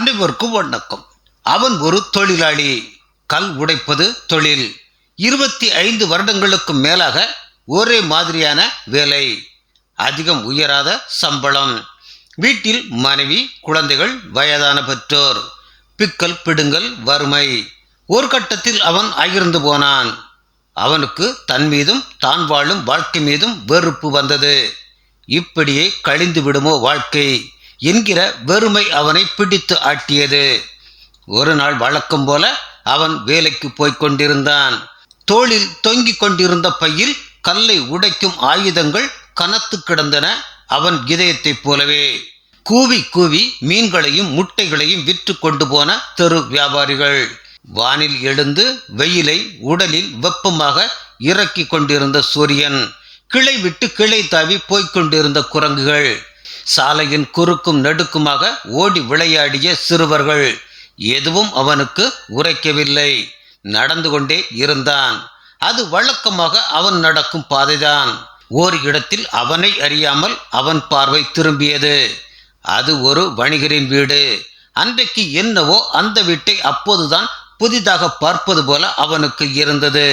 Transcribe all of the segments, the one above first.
அனைவருக்கும் வணக்கம். அவன் ஒரு தொழிலாளி. கல் உடைப்பது தொழில். இருபத்தி ஐந்து வருடங்களுக்கு மேலாக ஒரே மாதிரியான வேலை. அதிகம் உயராத சம்பளம். வீட்டில் மனைவி குழந்தைகள் வயதான பெற்றோர். பிக்கல் பிடுங்கல் வறுமை. ஒரு கட்டத்தில் அவன் அகிர்ந்து போனான். அவனுக்கு தன் மீதும் தான் வாழும் வாழ்க்கை மீதும் வெறுப்பு வந்தது. இப்படியே கழிந்து விடுமோ வாழ்க்கை? என்கிற வெறுமை அவனை பிடித்து ஆட்டியது. ஒரு நாள் வழக்கம் போல அவன் வேலைக்கு போய்க் கொண்டிருந்தான். தோளில் தொங்கிக் கொண்டிருந்த பையில் கல்லை உடைக்கும் ஆயுதங்கள் கனத்து கிடந்தன அவன் இதயத்தைப் போலவே. கூவி கூவி மீன்களையும் முட்டைகளையும் விற்று கொண்டு போன தெரு வியாபாரிகள். வானில் எழுந்து வெயிலை உடலில் வெப்பமாக இறக்கி கொண்டிருந்த சூரியன் கிளை விட்டு கிளை தாவி போய்க் கொண்டிருந்த குரங்குகள். சாலையின் குறுக்கும் நெடுக்குமாக ஓடி விளையாடிய சிறுவர்கள். எதுவும் அவனுக்கு உரைக்கவில்லை. நடந்து கொண்டே இருந்தான். அது வழக்கமாக அவன் நடக்கும் பாதைதான். ஓர் இடத்தில் அவனை அறியாமல் அவன் பார்வை திரும்பியது. அது ஒரு வணிகரின் வீடு. அன்றைக்கு என்னவோ அந்த வீட்டை அப்போதுதான் புதிதாக பார்ப்பது போல அவனுக்கு இருந்தது.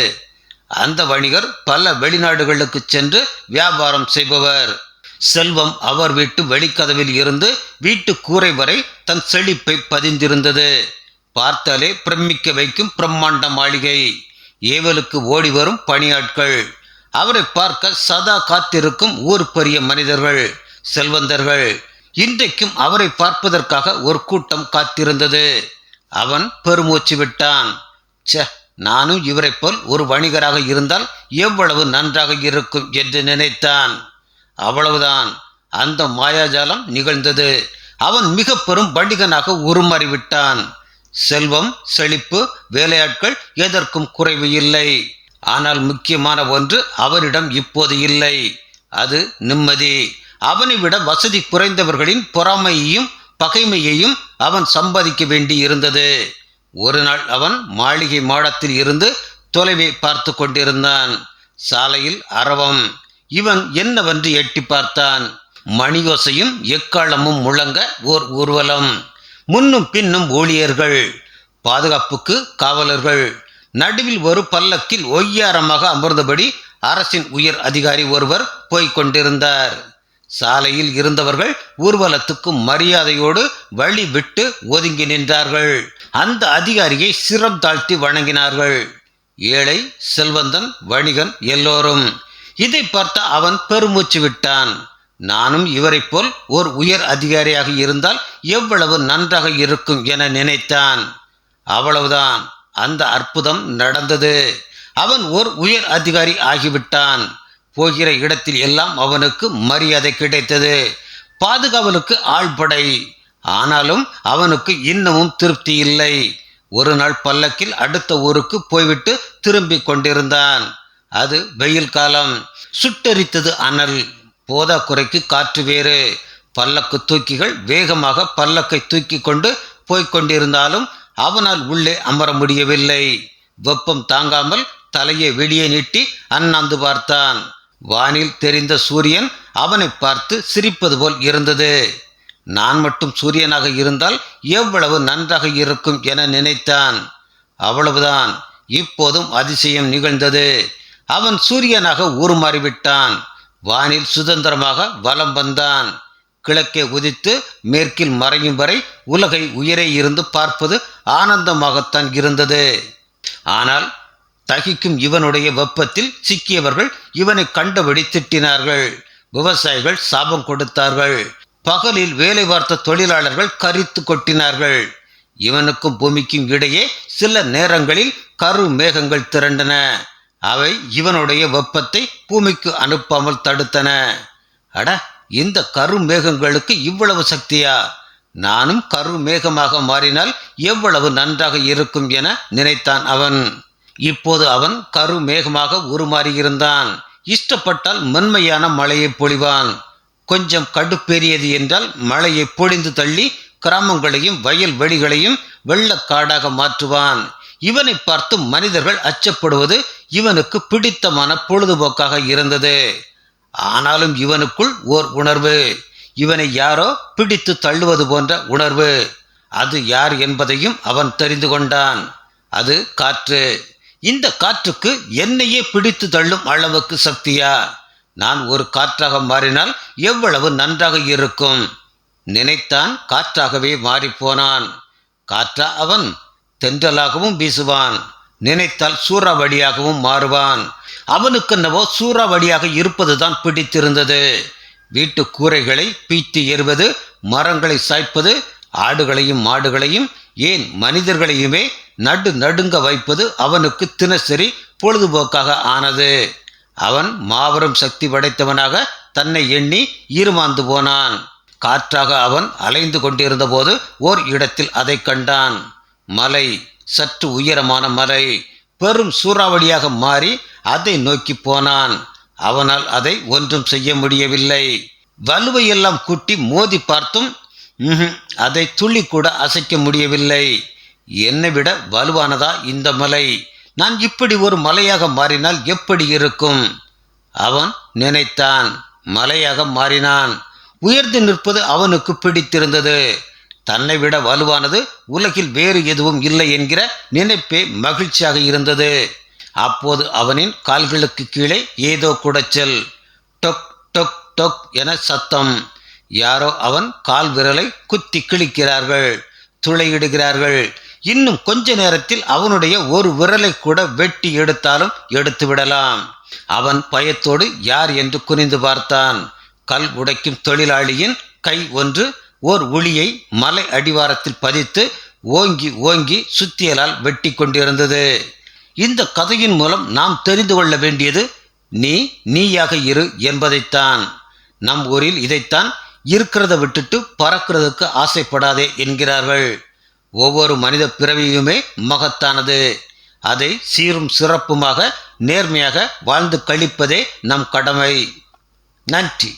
அந்த வணிகர் பல வெளிநாடுகளுக்கு சென்று வியாபாரம் செய்பவர். செல்வம் அவர் வீட்டு வெளிக்கதவில் இருந்து வீட்டு கூரை வரை தன் செழிப்பை பதிந்திருந்தது. பார்த்தாலே பிரமிக்க வைக்கும் பிரம்மாண்ட மாளிகை. ஏவலுக்கு ஓடி வரும் பணியாட்கள். அவரை பார்க்க சதா காத்திருக்கும் ஊர் பெரிய மனிதர்கள் செல்வந்தர்கள். இன்றைக்கும் அவரை பார்ப்பதற்காக ஒரு கூட்டம் காத்திருந்தது. அவன் பெருமூச்சு விட்டான். ச நானும் இவரைப் போல் ஒரு வணிகராக இருந்தால் எவ்வளவு நன்றாக இருக்கும் என்று நினைத்தான். அவ்வளவுதான். அந்த மாயாஜாலம் நிகழ்ந்தது. அவன் மிக பெரும் பண்டிகனாக உருமாறிவிட்டான். செல்வம் செழிப்பு வேலையாட்கள் எதற்கும் குறைவு இல்லை. ஆனால் முக்கியமான ஒன்று அவனிடம் இப்போது இல்லை. அது நிம்மதி. அவனை விட வசதி குறைந்தவர்களின் பொறாமையையும் பகைமையையும் அவன் சம்பாதிக்க வேண்டி இருந்தது. ஒரு நாள் அவன் மாளிகை மாடத்தில் இருந்து தொலைவை பார்த்து கொண்டிருந்தான். சாலையில் அரவம். இவன் என்னவென்று எட்டி பார்த்தான். மணியோசையும் எக்காலமும் முழங்க ஓர் ஊர்வலம். முன்னும் பின்னும் ஊழியர்கள் பாதுகாப்புக்கு காவலர்கள். நடுவில் ஒரு பல்லக்கில் ஒய்யாரமாக அமர்ந்தபடி அரசின் உயர் அதிகாரி ஒருவர் போய்க் கொண்டிருந்தார். சாலையில் இருந்தவர்கள் ஊர்வலத்துக்கு மரியாதையோடு வழி விட்டு ஒதுங்கி நின்றார்கள். அந்த அதிகாரியை சிரம் தாழ்த்தி வணங்கினார்கள். ஏழை செல்வந்தன் வணிகன் எல்லோரும் இதை பார்த்து அவன் பெருமூச்சு விட்டான். நானும் இவரைப் போல் ஓர் உயர் அதிகாரியாக இருந்தால் எவ்வளவு நன்றாக இருக்கும் என நினைத்தான். அவ்வளவுதான். அந்த அற்புதம் நடந்தது. அவன் ஓர் உயர் அதிகாரி ஆகிவிட்டான். போகிற இடத்தில் எல்லாம் அவனுக்கு மரியாதை கிடைத்தது. பாதுகாவலுக்கு ஆள்படை. ஆனாலும் அவனுக்கு இன்னமும் திருப்தி இல்லை. ஒரு நாள் பல்லக்கில் அடுத்த ஊருக்கு போய்விட்டு திரும்பிக் கொண்டிருந்தான். அது வெயில் காலம் சுட்டெரித்தது அனல். போதாக்குறைக்கு காற்று வேறு. பல்லக்கு தூக்கிகள் வேகமாக பல்லக்கை தூக்கி கொண்டு போய்கொண்டிருந்தாலும் அவனால் உள்ளே அமர முடியவில்லை. வெப்பம் தாங்காமல் தலையை வெளியே நீட்டி அண்ணாந்து பார்த்தான். வானில் தெரிந்த சூரியன் அவனை பார்த்து சிரிப்பது போல் இருந்தது. நான் மட்டும் சூரியனாக இருந்தால் எவ்வளவு நன்றாக இருக்கும் என நினைத்தான். அவ்வளவுதான். இப்போதும் அதிசயம் நிகழ்ந்தது. அவன் சூரியனாக உருமாறிவிட்டான். வானில் சுதந்திரமாக வலம் வந்தான். கிழக்கே உதித்து மேற்கில் மறையும் வரை உலகை உயரே இருந்து பார்ப்பது ஆனந்தமாகத்தான் இருந்தது. ஆனால் தகிக்கும் இவனுடைய வெப்பத்தில் சிக்கியவர்கள் இவனை கண்டபடி திட்டினார்கள். விவசாயிகள் சாபம் கொடுத்தார்கள். பகலில் வேலை பார்த்த தொழிலாளர்கள் கரித்து கொட்டினார்கள். இவனுக்கும் பூமிக்கும் இடையே சில நேரங்களில் கரு மேகங்கள் திரண்டன. அவை இவனுடைய வெப்பத்தை பூமிக்கு அனுப்பாமல் தடுத்தன. அட இந்த கருமேகங்களுக்கு இவ்வளவு சக்தியா? நானும் கருமேகமாக மாறினால் எவ்வளவு நன்றாக இருக்கும் என நினைத்தான் அவன். இப்போது அவன் கருமேகமாக உருமாறியிருந்தான். இஷ்டப்பட்டால் மென்மையான மழையை பொழிவான். கொஞ்சம் கடுப்பேறியது என்றால் மழையை பொழிந்து தள்ளி கிராமங்களையும் வயல் வெளிகளையும் வெள்ளக்காடாக மாற்றுவான். இவனை பார்த்து மனிதர்கள் அச்சப்படுவது இவனுக்கு பிடித்தமான பொழுதுபோக்காக இருந்தது. ஆனாலும் இவனுக்குள் ஓர் உணர்வு. இவனை யாரோ பிடித்து தள்ளுவது போன்ற உணர்வு. அது யார் என்பதையும் அவன் தெரிந்து கொண்டான். அது காற்று. இந்த காற்றுக்கு என்னையே பிடித்து தள்ளும் அளவுக்கு சக்தியா? நான் ஒரு காற்றாக மாறினால் எவ்வளவு நன்றாக இருக்கும்? நினைத்தான் காற்றாகவே மாறிப்போனான் காற்றா அவன் தென்றலாகவும் வீசுவான். நினைத்தால் சூறாவளியாகவும் மாறுவான். அவனுக்கு என்னவோ சூறாவளியாக இருப்பதுதான் பிடித்திருந்தது. வீட்டு கூரைகளை பீத்து எறுவது மரங்களை சாய்ப்பது ஆடுகளையும் மாடுகளையும் ஏன் மனிதர்களையுமே நடு நடுங்க வைப்பது அவனுக்கு தினசரி பொழுதுபோக்காக ஆனது. அவன் மாபெரும் சக்தி படைத்தவனாக தன்னை எண்ணி ஈர்மாந்து போனான். காற்றாக அவன் அலைந்து கொண்டிருந்தபோது ஓர் இடத்தில் அதை கண்டான். மலை சற்று உயரமான மலை பெரும் சூறாவளியாக மாறி அதை நோக்கி போனான். அவனால் அதை ஒன்றும் செய்ய முடியவில்லை. வலுவையெல்லாம் கூட்டி மோதி பார்த்தும் அதை துள்ளி கூட அசைக்க முடியவில்லை. என்னை விட வலுவானதா இந்த மலை? நான் இப்படி ஒரு மலையாக மாறினால் எப்படி இருக்கும்? அவன் நினைத்தான். மலையாக மாறினான். உயர்ந்து நிற்பது அவனுக்கு பிடித்திருந்தது. தன்னை விட வலுவானது உலகில் வேறு எதுவும் இல்லை என்கிற நினைப்பே மகிழ்ச்சியாக இருந்தது. அப்போது அவனின் கால்களுக்கு கீழே ஏதோ குடைச்சல் டொக் டொக் டொக் என சத்தம். யாரோ அவன் கால் விரலை குத்தி கிழிக்கிறார்கள் துளையிடுகிறார்கள். இன்னும் கொஞ்ச நேரத்தில் அவனுடைய ஒரு விரலை கூட வெட்டி எடுத்தாலும் எடுத்து விடலாம். அவன் பயத்தோடு யார் என்று குனிந்து பார்த்தான். கல் உடைக்கும் தொழிலாளியின் கை ஒன்று ஓர் ஒளியை மலை அடிவாரத்தில் பதித்து ஓங்கி ஓங்கி சுத்தியலால் வெட்டி கொண்டிருந்தது. இந்த கதையின் மூலம் நாம் தெரிந்து கொள்ள வேண்டியது நீ நீயாக இரு என்பதைத்தான். நம் ஊரில் இதைத்தான் இருக்கிறத விட்டுட்டு பறக்கிறதுக்கு ஆசைப்படாதே என்கிறார்கள். ஒவ்வொரு மனித பிறவியுமே மகத்தானது. அதை சீரும் சிறப்புமாக நேர்மையாக வாழ்ந்து கழிப்பதே நம் கடமை. நன்றி.